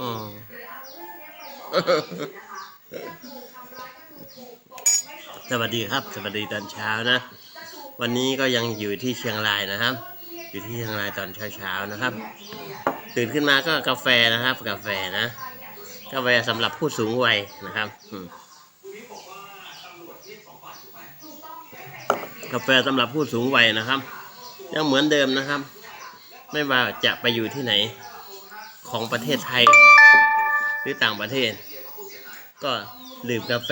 อืมสวัสดีครับ สวัสดีตอนเช้านะ วันนี้ก็ยังอยู่ที่เชียงรายนะครับ อยู่ที่เชียงรายตอนเช้าๆนะครับ ตื่นขึ้นมาก็กาแฟนะครับ กาแฟนะ กาแฟสำหรับผู้สูงวัยนะครับกาแฟสำหรับผู้สูงวัยนะครับ ยังเหมือนเดิมนะครับ ไม่ว่าจะไปอยู่ที่ไหน ของประเทศไทย หรือต่างประเทศ ก็ดื่มกาแฟ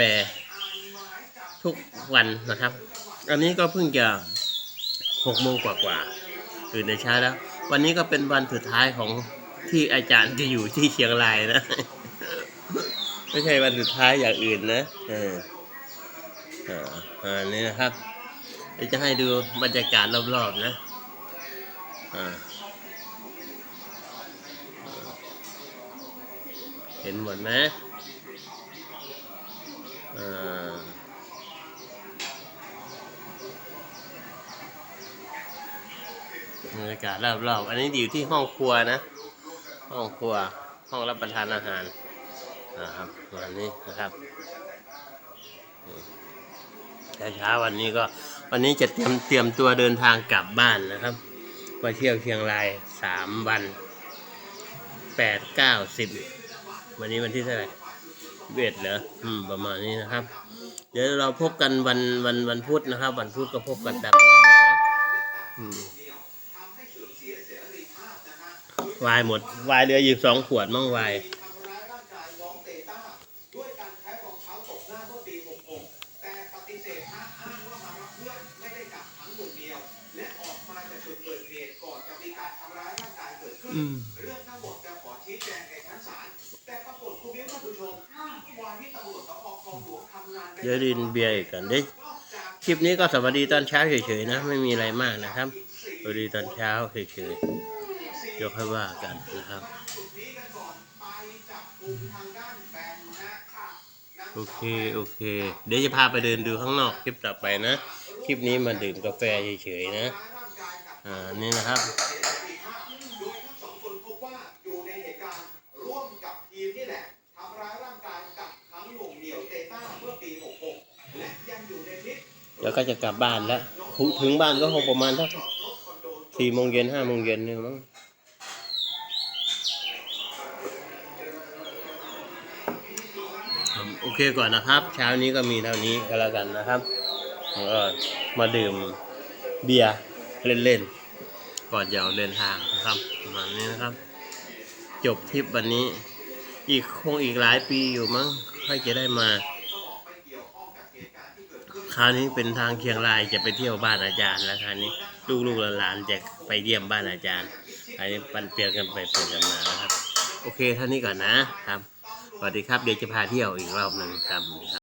ทุกวันนะครับ อันนี้ก็เพิ่งจะหกโมงกว่าๆตื่นในเช้าแล้ว วันนี้ก็เป็นวันสุดท้ายของที่อาจารย์จะอยู่ที่เชียงรายนะ ไม่ใช่วันสุดท้ายอย่างอื่นนะเอออ่าอันนี้นะครับเดี๋ยวจะให้ดูบรรยากาศรอบๆนะอ่า เห็นหมดไหมอ่าบรรยากาศรอบๆ อันนี้อยู่ที่ห้องครัวนะ ห้องครัว ห้องรับประทานอาหารนะครับวันนี้นะครับแต่เช้าวันนี้ก็วันนี้จะเตรียมเตรียมตัวเดินทางกลับบ้านนะครับไปเที่ยวเชียงรายสามวันแปดเก้าสิบ วันนี้วันที่เท่าไหร่เวทเหรออืมประมาณนี้นะครับ เดี๋ยวเราพบกันวันวันวันพุธนะครับ วันพุธก็พบกันตามปกตินะอืมวายหมด วายเหลืออยู่สองขวดมั่งวายทำร้ายร่างกายน้องเตต้งหน้าเมื่ ชี้แจงกายเกิดขึ้นอืมเรื่องทั้งหมดจะขอชี้แจงในชั้นศาลแต่ปรากฏคุณมิ้วท่านผู้ชมวันที่ตำรวจสพคลองหลวงทำงานเดี๋ยวดินเบียร์อีกกันเด้คลิปนี้ก็สวัสดีตอนเช้าเฉยๆนะ ไม่มีอะไรมากนะครับสวัสดีตอนเช้าเฉยๆยวค่อยว่ากันนะครับโอเคโอเค เดี๋ยวจะพาไปเดินดูข้างนอกคลิปต่อไปนะ คลิปนี้มาดื่มกาแฟเฉยๆนะ อ่า นี่นะครับ เดี๋ยวก็จะกลับบ้านแล้ว ถึงบ้านก็คงประมาณสักสี่โมงเย็นห้าโมงเย็นนี่มั้งโอเคก่อนนะครับ เช้านี้ก็มีเท่านี้ก็แล้วกันนะครับก็มาดื่มเบียร์เล่นๆ ก่อนจะออกเดินทางนะครับประมาณนี้นะครับ จบทริปวันนี้ อีกคงอีกหลายปีอยู่มั้งค่อยจะได้มา คราวนี้เป็นทางเชียงรายจะไปเที่ยวบ้านอาจารย์แล้วคราวนี้ลูกๆหลานๆจะไปเยี่ยมบ้านอาจารย์อันนี้ปันเปลี่ยนกันไปเปลี่ยนกันมานะครับ โอเคเท่านี้ก่อนนะครับสวัสดีครับเดี๋ยวจะพาเที่ยวอีกรอบหนึ่งครับ